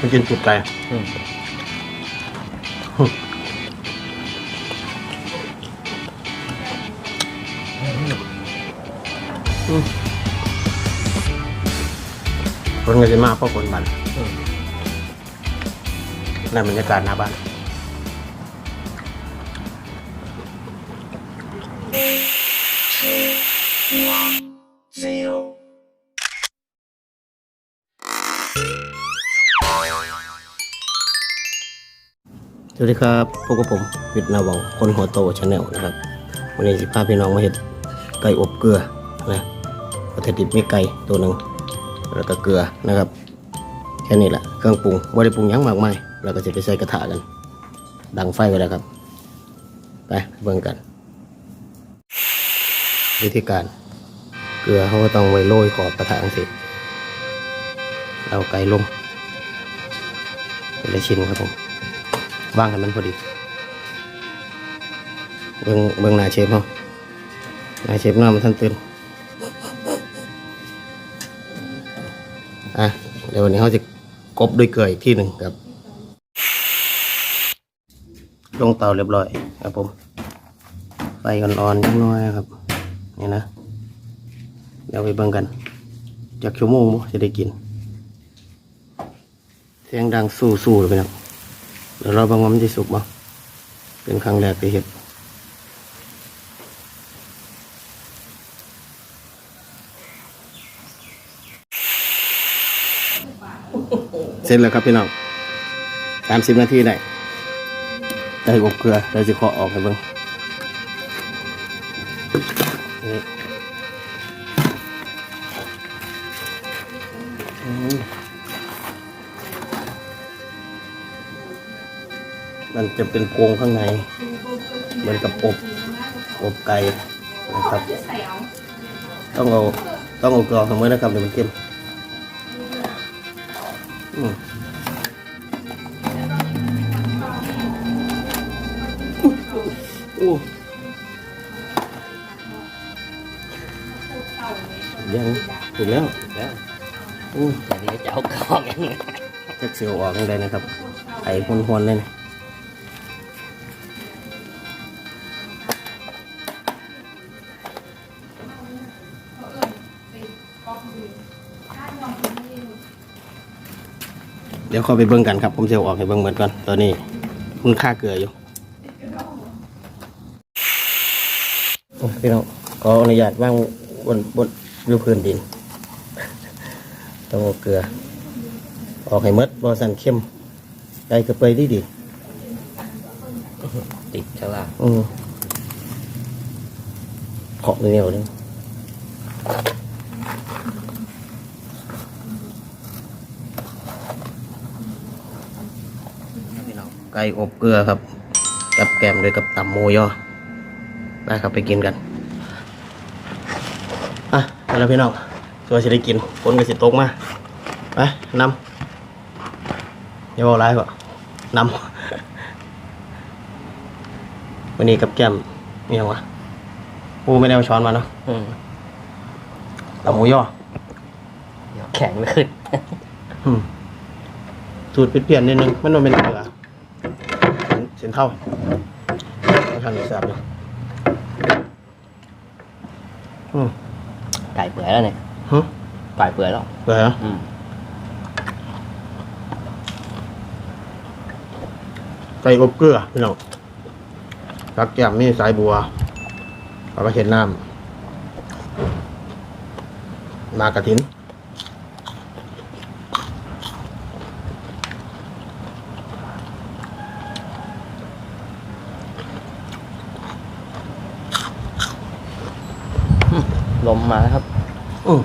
มันกินสุดไก่อืมคนก็จะมากเพราะคนบันอืมนั่นบรรยากาศหน้าบ้าน สวัสดีครับพบกับผมวิทย์นาวังคนหัวโตชาแนลนะครับ วันนี้สิพาพี่น้องมาเห็ดไก่อบเกลือนะวัตถุดิบไมีไก่ตัวหนึ่งแล้วก็เกลือนะครับ แค่นี้แหละเครื่องปรุงไม่ได้ปรุงยั้งมากมายเราก็จะไปใส่กระทะกัน ดังไฟไว้แล้วครับ ไปเบิ่งกัน วิธีการ เกลือเขาก็ต้องไว้โรยขอบกระทะสิเอาไก่ลงเป็นชิ้นครับผม ว่างให้มันพอดีเบิ่งเบิ่งหน้าเชฟเขาหน้าเชฟหน้ามันท่านตื่นอะเดี๋ยววันนี้เขาจะกบด้วยเกลืออีกที่หนึ่งครับ ลงเตาเรียบร้อยครับผมไฟอ่อนๆนิดน้อยครับนี่นะเดี๋ยวไปเบิ่งกัน จากชั่วโมงจะได้กิน เสียงดังสู้ๆเลยพี่น้อง เดี๋ยวเราบางวันมันจะสุกบ่เป็นครั้งแรกที่เห็ดเสร็จแล้วครับพี่น้องสามสิบนาทีได้ได้อบเกลือเราจะขอออกให้เบิ่ง มันจะเป็นโครงข้างใน เหมือนกับอบอบไก่นะครับ ต้องเอาต้องเอากรองเสมอนะครับเดี๋ยวมันเข้มอืมอู้ยังถูกแล้วแล้วอู้แต่นี้จะเอากรองยังไงจะเสียวออกได้นะครับไอ้หวนๆเลยนะ เดี๋ยวเข้าไปเบิ่งกันครับ ผมเสียวออกให้เบิ่งเหมือนกันตอนนี้คุณค่าเกลืออยู่โอ้พี่น้องขออนุญาตว่างบนบนอยู่พื้นดินต้องเอาเกลือ ออกให้หมดบอสันเข้มไก่กระเปยดีดีติดข้างล่างอืมเพาะเหนียวๆเลยพี่น้อง ไก่อบเกลือครับกับแกมด้วยกับตำหมูยอได้ครับไปกินกันอะไปแล้วพี่น้องตัวจะได้กินคนก็สิตกมาไปนำอย่าบอกร้ายก่อนนำวันนี้กับแก้มเนี่ยวะปูไม่ได้เอาช้อนมาเนาะอืมตำหมูย่อเดี๋ยวแข็งไม่ขึ้นอืมสูตรเปลี่ยนๆนิดนึงมันโดนเป็นเกลือ เสียนเท่าไม่ทันได้แซ่บเลยอืมไก่เปื่อยแล้วเนี่ยฮึไก่เปื่อยแล้วเกลือเหรออืมไก่อบเกลือพี่น้องกับแก้มนี่สายบัวเอาไปเห็ดน้ำมากระถิน ลมมาแล้วครับอืม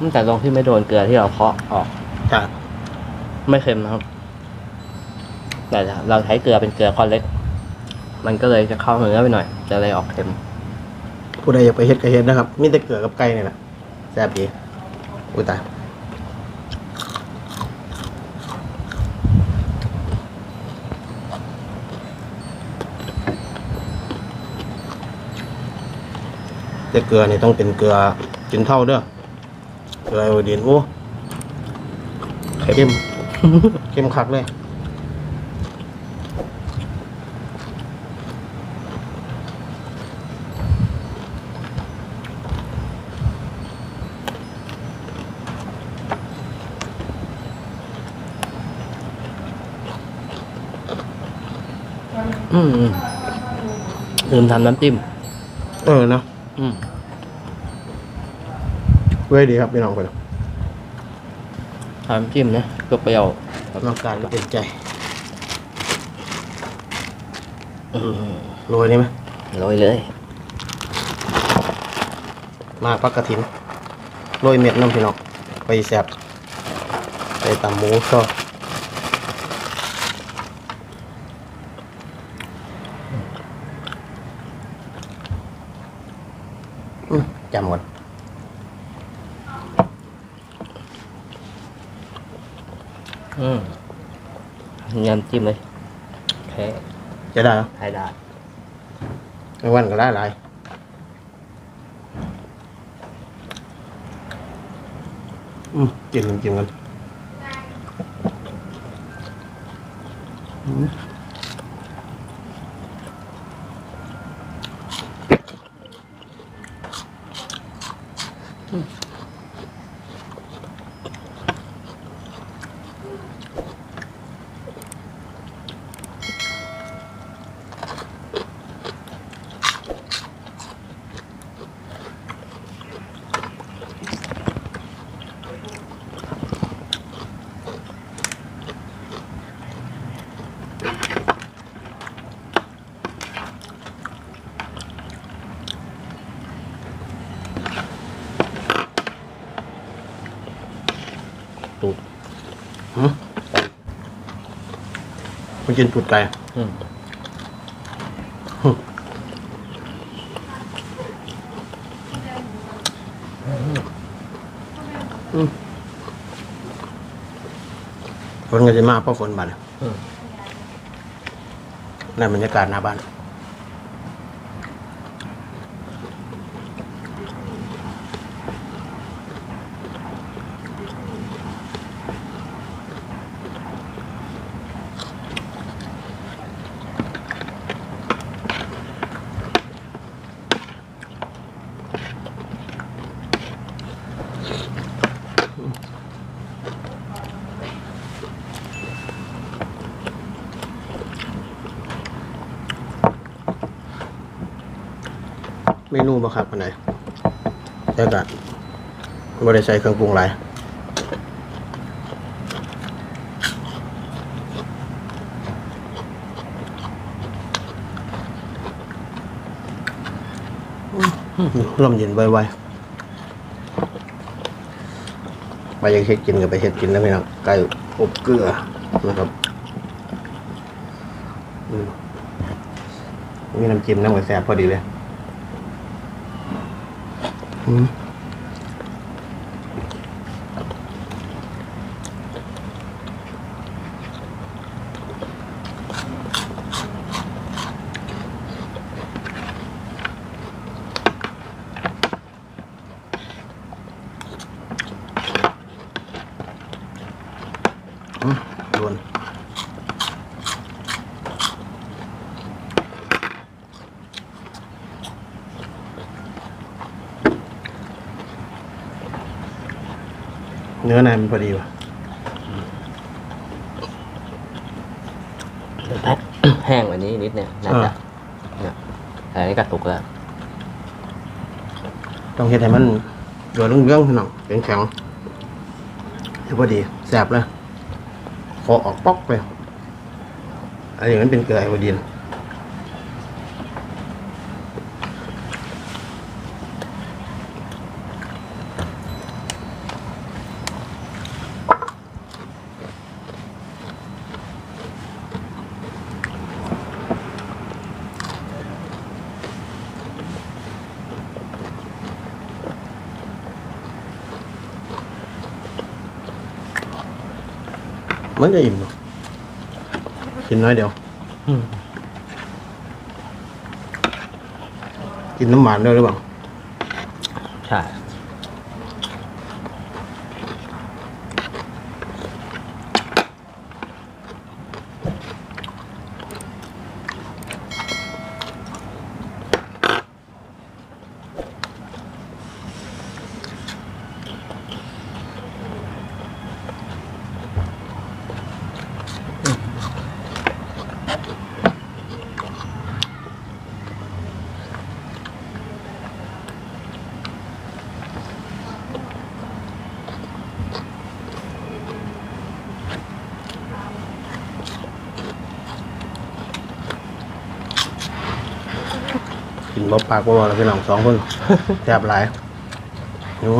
ตั้งแต่ตรงที่ไม่โดนเกลือที่เราเคาะออกใช่ไม่เค็มนะครับ แต่เราใช้เกลือเป็นเกลือก้อนเล็ก มันก็เลยจะเข้าเนื้อไปหน่อย จะเลยออกเค็มผู้ใดอยากไปเฮ็ดก็เฮ็ดนะครับ มีแต่เกลือกับไก่นี่แหละแซ่บดีอุ้ยตาย แต่เกลือนี่ต้องเป็นเกลือกินเท่าเด้อเกลือไอโอดีนโอ้เข้มเข้มคักเลยอืมอืมลืมทำน้ำจิ้ม เออเนาะ อืมเว้ยดีครับพี่น้องไปแล้วทำน้ำจิ้มนะก็เปรี้ยวครับน้องการก็เป็นใจอืมโรยนี่ไหมโรยเลย มาปักกระถินโรยเม็ดน้ำพี่น้องไปแซ่บไปตำหมูก็อืมจำก่อน อืมน้ำ จิ้มเลยโอเคจะได้เหรอไข่ดาดไม่วันก็ได้หลายอืมกินกันกินกันอืม ตูดหืมมันกินปูดไก่อืมฝนก็จะมาเพราะฝนบัดน่ะอืมนั่นบรรยากาศหน้าบ้าน เมนูบ่ครับอันไหนแล้วก็บ่ได้ใส่เครื่องปรุงหลายลมเย็นไวๆไปยังเฮ็ดกินกับไปเฮ็ดกินแล้วพี่น้องไก่อบเกลือนะครับอืมมีน้ำจิ้มน้ำหอยแซ่บพอดีเลย อืมอืมโดนเนื้อในมันพอดีว่ะเดี๋ยวแป๊บแห้งกว่านี้นิดเนี่ยน่าจะเนี่ยแต่อันนี้กระตุกแล้วต้องเฮ็ดให้มันโดนเรื่องๆพี่น้องแข็งๆคือพอดีแสบเลยคอออกป๊อกไปอันนี้มันเป็นเกลือไอโอดีน มันจะอิ่มหรอกกินน้อยเดียวอืมกินน้ำหวานด้วยหรือเปล่า ใช่ บ่ปากบ่บอกแล้วพี่น้องสองคนแซ่บหลายหิว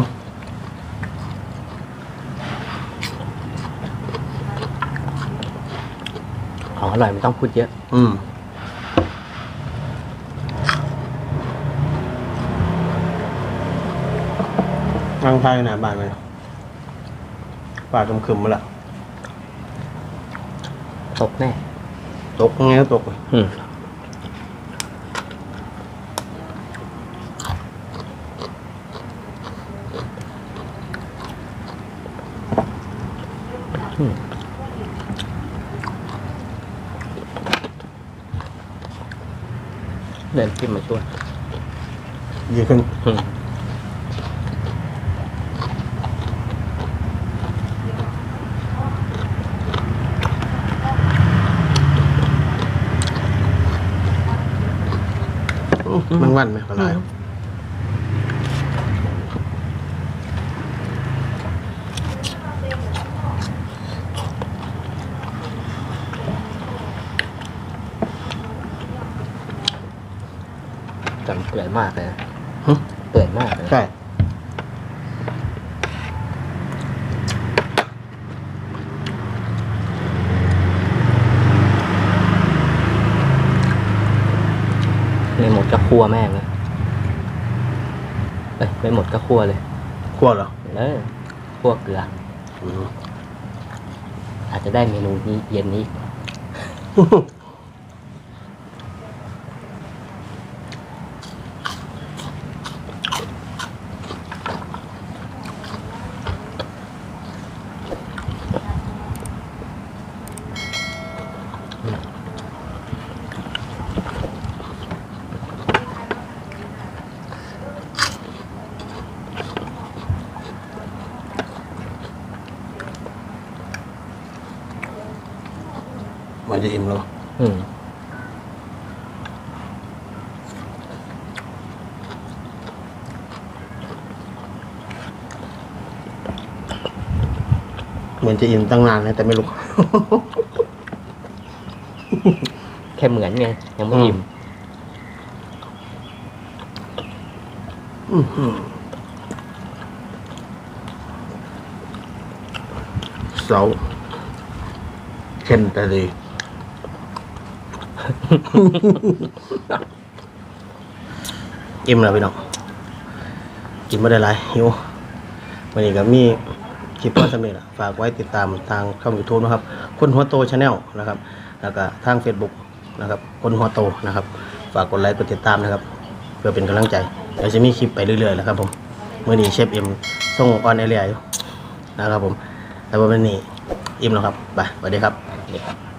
ของอร่อยไม่ต้องพูดเยอะ อืมนั่งทายหน้าบ้านไปป่าคำคืมมาละตกแน่ ตกยังไงก็ตกอืม เดินจิ้มมาช่วยดีขึ้นอืมมันวันไหมก็หลาย แต่มันเปื่อยมากเลยนะหึ เปื่อยมากเลยใช่ ไม่หมดก็คั่วแม่งเลยเอ้ยไม่หมดก็คั่วเลยขั้วเหรอเออคั่วเกลืออืมอาจจะได้เมนูนี้เย็นนี้ มันจะอิ่มแล้วอืมเหมือนจะอิ่มตั้งนานนะแต่ไม่รู้ แค่เหมือนไงยังไม่อิ่มอื้อหือเสาเข็นแต่ดี อิ่มแล้วพี่น้อง กินไม่ได้หลายหิววันนี้ก็มีคลิปว่าสำเร็จฝากไว้ติดตามทางช่องยูทูบนะครับ คนหัวโตชาแนลนะครับ แล้วก็ทาง Facebook นะครับ คนหัวโตนะครับ ฝากกดไลค์กดติดตามนะครับ เพื่อเป็นกำลังใจเดี๋ยวจะมีคลิปไปเรื่อยๆแล้วครับผมเมื่อนี้เชฟเอ็มส่งออนแอร์อยู่นะครับผมแต่ว่าวันนี้อิ่มแล้วครับไปสวัสดีครับ